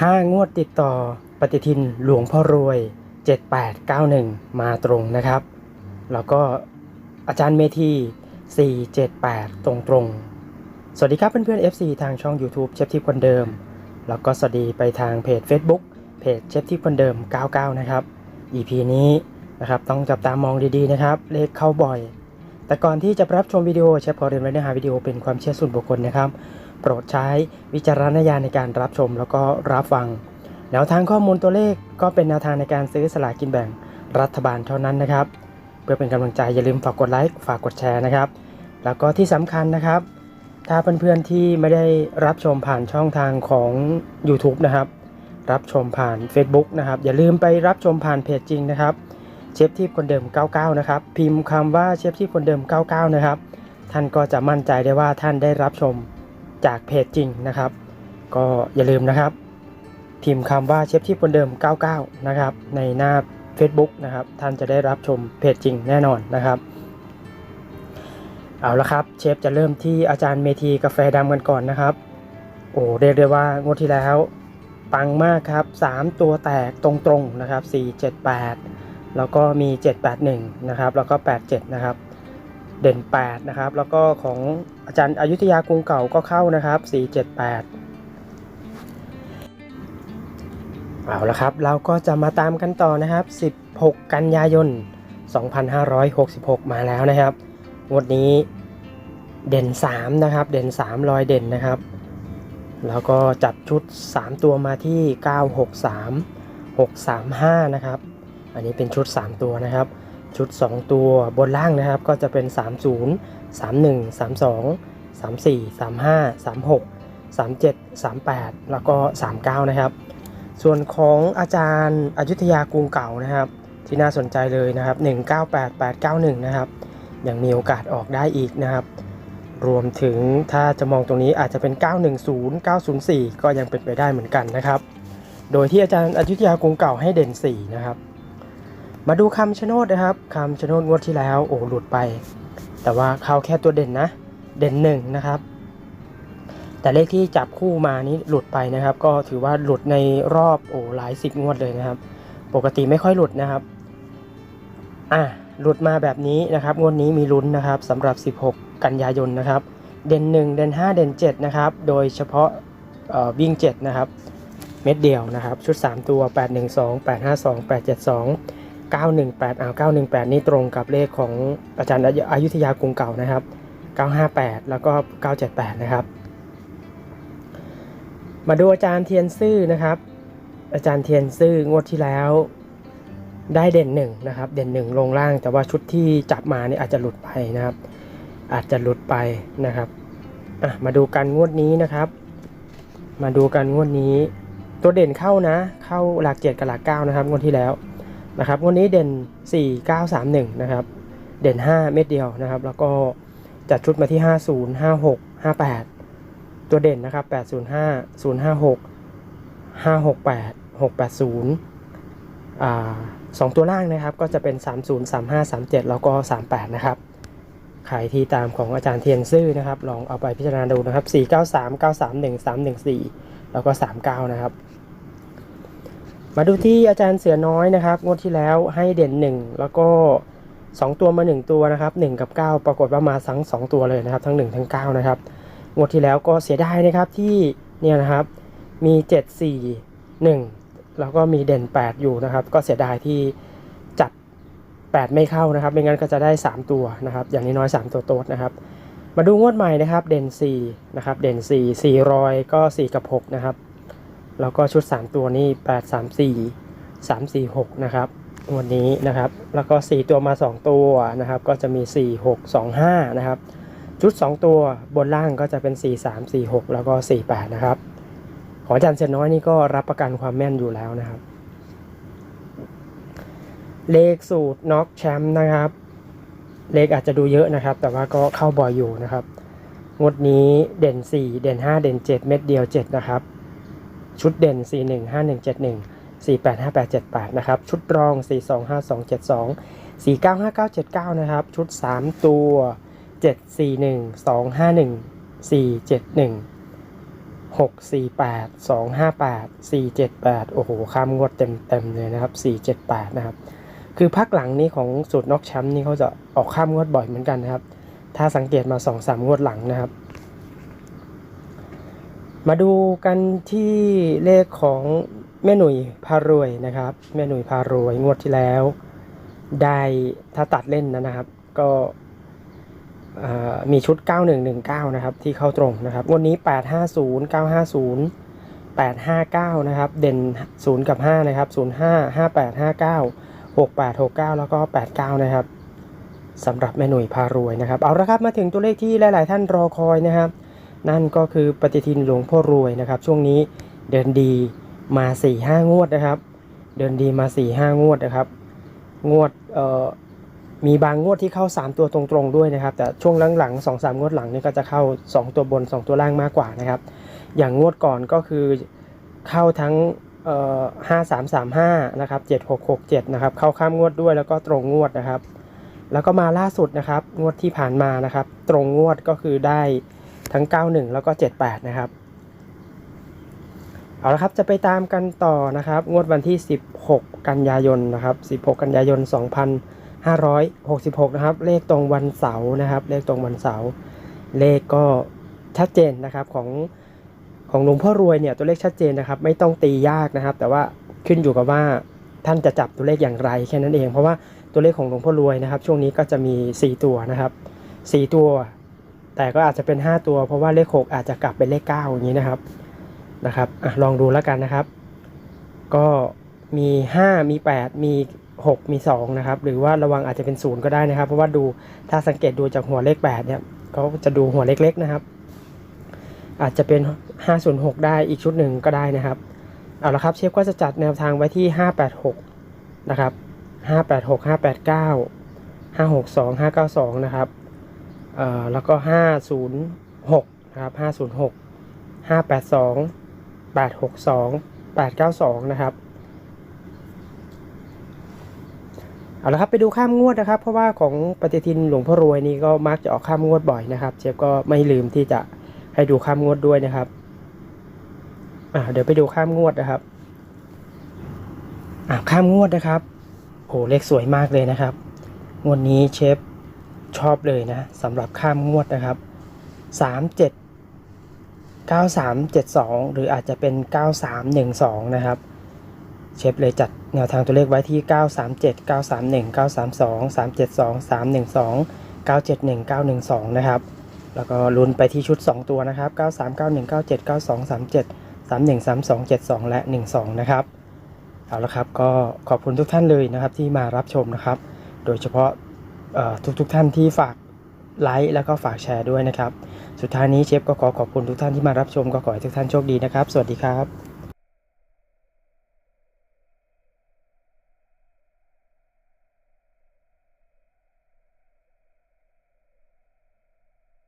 5 งวดติดต่อปฏิทินหลวงพ่อรวย 7891 มาตรงนะครับ แล้วก็อาจารย์เมธี478 ตรงตรง สวัสดีครับเพื่อนๆ FC ทางช่อง YouTube เชฟทิพคนเดิม แล้วก็สวัสดีไปทางเพจ Facebook เพจเชฟทิพคนเดิม 99 นะครับ EP นี้นะครับต้องจับตามองดีๆนะครับ เลขเข้าบ่อย แต่ก่อนที่จะรับชมวิดีโอเชฟขอเรียนไว้เนื้อหาวิดีโอเป็นความเชื่อส่วนบุคคลนะครับ โปรดใช้วิจารณญาณในการรับชมแล้วก็รับฟัง แนวทางข้อมูลตัวเลขก็เป็นแนวทางในการซื้อสลากกินแบ่งรัฐบาลเท่านั้นนะครับ เพื่อเป็นกำลังใจอย่าลืมฝากกดไลค์ฝากกดแชร์นะครับ แล้วก็ที่สำคัญนะครับ ถ้าเพื่อนๆที่ไม่ได้รับชมผ่านช่องทางของ YouTube นะครับ รับชมผ่าน Facebook นะครับ อย่าลืมไปรับชมผ่านเพจจริงนะครับเชฟที่คนเดิม 99 นะครับ พิมพ์คำว่าเชฟที่คนเดิม 99 นะครับ ท่านก็จะมั่นใจได้ว่าท่านได้รับชม จากเพจจริงนะครับ ก็อย่าลืมนะครับพิมพ์คำว่าเชฟที่คนเดิม 99 นะครับ ในหน้า Facebook นะครับ ท่านจะได้รับชมเพจจริงแน่นอนนะครับ เอาละครับเชฟจะเริ่มที่อาจารย์เมธีกาแฟดำกันก่อนนะครับ โอ้เรียกได้ว่างวดที่แล้ว ปังมากครับ 3 ตัวแตกตรงๆนะครับ 478 แล้วก็มี 781 นะครับ แล้วก็ 87 นะครับ เด่น 8 นะครับ แล้วก็ของอาจารย์อายุทยากรุงเก่าก็เข้านะครับ 478 เอาละครับ เราก็จะมาตามกันต่อนะครับ 16 กันยายน 2566 มาแล้วนะครับงวดนี้เด่น 3 นะครับ เด่น 3 รอยเด่นนะครับ แล้วก็จับชุด 3 ตัวมาที่ 963 635 นะครับ อันนี้เป็นชุด 3 ตัวนะครับ ชุด 2 ตัวบนล่างนะครับก็จะเป็น 30 31 32 34 35 36 37 38 แล้วก็ 39 นะครับ ส่วนของอาจารย์อายุทยากรุงเก่านะครับ ที่น่าสนใจเลยนะครับ 198891 นะครับ ยังมีโอกาสออกได้อีกนะครับ รวมถึงถ้าจะมองตรงนี้อาจจะเป็น 910 904 ก็ยังเป็นไปได้เหมือนกันนะครับ โดยที่อาจารย์อายุทยากรุงเก่าให้เด่น 4 นะครับ มาดูคำชะโนดนะครับคำชะโนดงวดที่แล้วโอ้หลุดไป แต่ว่าเขาแค่ตัวเด่นนะ เด่น1นะครับ แต่เลขที่จับคู่มานี้หลุดไปนะครับ ก็ถือว่าหลุดในรอบโอ้หลายสิบงวดเลยนะครับ ปกติไม่ค่อยหลุดนะครับอะหลุดมาแบบนี้นะครับงวดนี้มีลุ้นนะครับสำหรับ 16 กันยายนนะครับ เด่น1 เด่น5 เด่น7นะครับโดยเฉพาะเอ่อวิ่ง7นะครับเม็ดเดียวนะครับ ชุด 3 ตัว 812 852 872 918อ่า918 นี่ตรงกับเลขของอาจารย์อายุทยากรุงเก่านะครับ 958 แล้วก็ 978 นะครับ มาดูอาจารย์เทียนซื่อนะครับ อาจารย์เทียนซื่องวดที่แล้วได้เด่นหนึ่งนะครับ เด่นหนึ่งลงล่าง แต่ว่าชุดที่จับมานี่อาจจะหลุดไปนะครับ อาจจะหลุดไปนะครับอะมาดูกันงวดนี้นะครับ มาดูกันงวดนี้ ตัวเด่นเข้านะ เข้าหลักเจ็ดกับหลักเก้านะครับงวดที่แล้ว นะครับงวดนี้เด่นสี่เก้าสามหนึ่งนะครับ เด่นห้าเม็ดเดียวนะครับ แล้วก็จัดชุดมาที่ห้าศูนย์ห้าหกห้าแปดตัวเด่นนะครับแปดศูนย์ห้าศูนย์ห้าหกห้าหกแปดหกแปดศูนย์อ่าสองตัวล่างนะครับก็จะเป็น 30 35 37 แล้วก็ 38 นะครับใครที่ตามของอาจารย์เทียนซื่อนะครับ ลองเอาไปพิจารณาดูนะครับ 493 931 314 แล้วก็ 39 นะครับ มาดูที่อาจารย์เสือน้อยนะครับ งวดที่แล้วให้เด่น 1 แล้วก็ 2 ตัวมา 1 ตัวนะครับ 1 กับ 9 ปรากฏว่ามาทั้ง 2 ตัวเลยนะครับ ทั้ง 1 ทั้ง 9 นะครับ งวดที่แล้วก็เสียดายนะครับที่เนี่ยนะครับมี 7 4 1 แล้วก็มีเด่น 8 อยู่นะครับ ก็เสียดายที่จัด 8 ไม่เข้านะครับ ไม่งั้นก็จะได้ 3 ตัวนะครับ อย่างน้อยๆ3ตัวโต๊ดนะครับมาดูงวดใหม่นะครับ เด่น4นะครับ เด่น 4 4รอยก็ 4 กับ 6 นะครับ แล้วก็ชุด 3 ตัวนี้8 3 4 3 4 6นะครับงวดนี้นะครับ แล้วก็ 4 ตัวมา 2 ตัวนะครับ ก็จะมี 4 6 2 5 นะครับ ชุด 2 ตัวบนล่างก็จะเป็น 4 3 4 6 แล้วก็ 4 8 นะครับ ของอาจารย์เซนน้อยนี่ก็รับประกันความแม่นอยู่แล้วนะครับ เลขสูตรน็อกแชมป์นะครับ เลขอาจจะดูเยอะนะครับ แต่ว่าก็เข้าบ่อยอยู่นะครับ งวดนี้เด่น 4 เด่น 5 เด่น 7 เม็ดเดียว 7 นะครับ ชุดเด่น 4 1 5 1 7 1 4 8 5 8 7 8 นะครับ ชุดรอง 4 2 5 2 7 2 4 9 5 9 7 9 นะครับ ชุด 3 ตัว 7 4 1 2 5 1 4 7 1หกสี่แปดสองห้าแปดสี่เจ็ดแปดโอ้โห ข้ามงวดเต็มเต็มๆเลยนะครับสี่เจ็ดแปดนะครับ คือพักหลังนี้ของสูตรนอกแชมป์นี่เขาจะออกข้ามงวดบ่อยเหมือนกันนะครับ ถ้าสังเกตมาสองสามงวดหลังนะครับ มาดูกันที่เลขของแม่หนุ่ยพารวยนะครับ แม่หนุ่ยพารวยงวดที่แล้ว ได้ถ้าตัดเล่นนะครับ ก็เอ่อมีชุด 9119 นะครับ ที่เข้าตรงนะครับวดนี้ 850 950 859 นะครับ เด่น 0 กับ 5 นะครับ 05 58 59 68 69 แล้วก็ 89 นะครับสำหรับแม่หนุ่ยพารวยนะครับ เอาละครับมาถึงตัวเลขที่หลาย ๆ ท่านรอคอยนะครับ นั่นก็คือปฏิทินหลวงพ่อรวยนะครับ ช่วงนี้เดินดีมา4 5งวดนะครับ เดินดีมา4 5งวดนะครับ งวดเอ่อมีบางงวดที่เข้า 3 ตัวตรงๆด้วยนะครับ แต่ช่วงหลังๆ2 3งวดหลังนี่ก็จะเข้า 2 ตัวบน 2 ตัวล่างมากกว่านะครับ อย่างงวดก่อนก็คือเข้าทั้งเอ่อ5335นะครับ7667นะครับ เข้าข้ามงวดด้วยแล้วก็ตรงงวดนะครับ แล้วก็มาล่าสุดนะครับ งวดที่ผ่านมานะครับ ตรงงวดก็คือได้ ทั้ง 91 แล้วก็ 78 นะครับ เอาละครับจะไปตามกันต่อนะครับ งวดวันที่ 16 กันยายนนะครับ 16 กันยายน 2566 นะครับ เลขตรงวันเสาร์นะครับ เลขตรงวันเสาร์เลขก็ชัดเจนนะครับของของหลวงพ่อรวยเนี่ยตัวเลขชัดเจนนะครับ ไม่ต้องตียากนะครับ แต่ว่าขึ้นอยู่กับว่าท่านจะจับตัวเลขอย่างไรแค่นั้นเอง เพราะว่าตัวเลขของหลวงพ่อรวยนะครับ ช่วงนี้ก็จะมี 4 ตัวนะครับ 4 ตัว แต่ก็อาจจะเป็น 5 ตัว เพราะว่าเลข 6 อาจจะกลับเป็นเลข 9 อย่างนี้นะครับนะครับอลองดูแล้วกันนะครับ ก็มี 5 มี 8 มี 6 มี 2 นะครับ หรือว่าระวังอาจจะเป็น 0 ก็ได้นะครับ เพราะว่าดูถ้าสังเกตดูจากหัวเลข 8 เนี่ยเขาจะดูหัวเล็กๆนะครับ อาจจะเป็น 506 ได้อีกชุดหนึ่งก็ได้นะครับเอาละครับเชฟก็จะจัดแนวทางไว้ที่ 586 นะครับ 586 589 562 592 นะครับ เอ่อแล้วก็ 506นะครับ506 582 862 892 นะครับเอาละครับไปดูข้ามงวดนะครับ เพราะว่าของปฏิทินหลวงพ่อรวยนี่ก็มักจะออกข้ามงวดบ่อยนะครับ เชฟก็ไม่ลืมที่จะให้ดูข้ามงวดด้วยนะครับอ่าเดี๋ยวไปดูข้ามงวดนะครับอ่าข้ามงวดนะครับโอ้เลขสวยมากเลยนะครับ งวดนี้เชฟ ชอบเลยนะสำหรับข้ามงวดนะครับ 37 9372 หรืออาจจะเป็น 9312 นะครับ เชฟเลยจัดแนวทางตัวเลขไว้ที่ 937 931 932 372 312 971 912 นะครับ แล้วก็ลุ้นไปที่ชุด 2 ตัวนะครับ 93 91 97 92 37 31 32 72 และ 12 นะครับ เอาละครับ ก็ขอบคุณทุกท่านเลยนะครับที่มารับชมนะครับ โดยเฉพาะ ทุกทุกท่านที่ฝากไลค์แล้วก็ฝากแชร์ด้วยนะครับ สุดท้ายนี้เชฟก็ขอขอบคุณทุกท่านที่มารับชมก็ขอให้ทุกท่านโชคดีนะครับ สวัสดีครับ